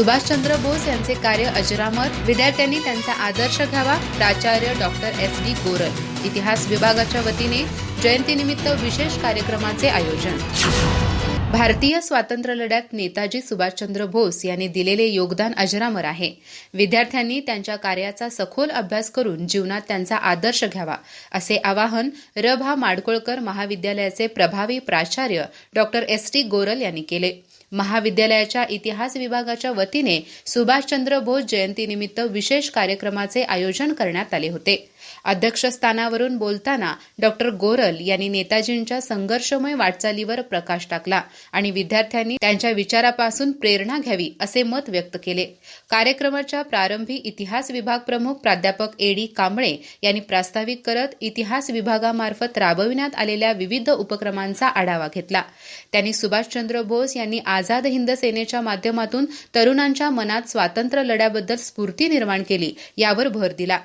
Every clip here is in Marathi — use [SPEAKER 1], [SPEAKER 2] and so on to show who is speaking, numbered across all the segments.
[SPEAKER 1] सुभाषचंद्र बोस यांचे कार्य अजरामर. विद्यार्थ्यांनी त्यांचा आदर्श घ्यावा. प्राचार्य डॉक्टर एस. डी. गोरल. इतिहास विभागाच्या वतीने जयंतीनिमित्त विशेष कार्यक्रमाचे आयोजन. भारतीय स्वातंत्र्य लढ्यात नेताजी सुभाषचंद्र बोस यांनी दिलेले योगदान अजरामर आहे. विद्यार्थ्यांनी त्यांच्या कार्याचा सखोल अभ्यास करून जीवनात त्यांचा आदर्श घ्यावा असे आवाहन र भा माडकोळकर महाविद्यालयाचे प्रभावी प्राचार्य डॉक्टर एस. टी. गोरल यांनी केले. महाविद्यालयाच्या इतिहास विभागाच्या वतीने सुभाषचंद्र बोस जयंतीनिमित्त विशेष कार्यक्रमाचे आयोजन करण्यात आले होते. अध्यक्षस्थानावरून बोलताना डॉक्टर गोरल यांनी नेताजींच्या संघर्षमय वाटचालीवर प्रकाश टाकला आणि विद्यार्थ्यांनी त्यांच्या विचारापासून प्रेरणा घ्यावी असे मत व्यक्त केले. कार्यक्रमाच्या प्रारंभी इतिहास विभाग प्रमुख प्राध्यापक ए डी कांबळे यांनी प्रास्ताविक करत इतिहास विभागामार्फत राबविण्यात आलेल्या विविध उपक्रमांचा आढावा घेतला. त्यांनी सुभाषचंद्र बोस यांनी आझाद हिंद सेनेच्या माध्यमातून तरुणांच्या मनात स्वातंत्र्य लढ्याबद्दल स्फूर्ती निर्माण केली यावर भर दिला.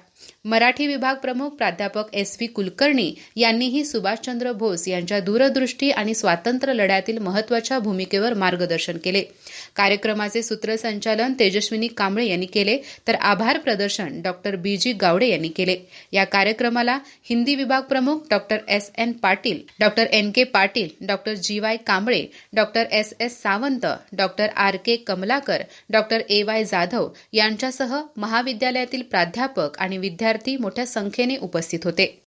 [SPEAKER 1] मराठी विभाग प्रमुख प्राध्यापक एस व्ही कुलकर्णी यांनीही सुभाषचंद्र बोस यांच्या दूरदृष्टी आणि स्वातंत्र्य लढ्यातील महत्त्वाच्या भूमिकेवर मार्गदर्शन केले. कार्यक्रमाचे सूत्रसंचालन तेजस्विनी कांबळे यांनी केले तर आभार प्रदर्शन डॉक्टर बी जी गावडे यांनी केले. या कार्यक्रमाला हिंदी विभाग प्रमुख doctor S. N. Patil doctor N. K. Patil doctor G Y Kamble doctor S. S. Sawant doctor R. K. Kamalakar doctor A. Y. Jadhav यांच्यासह महाविद्यालयातील प्राध्यापक आणि विद्यार्थी मोठ्या संख्येने उपस्थित होते.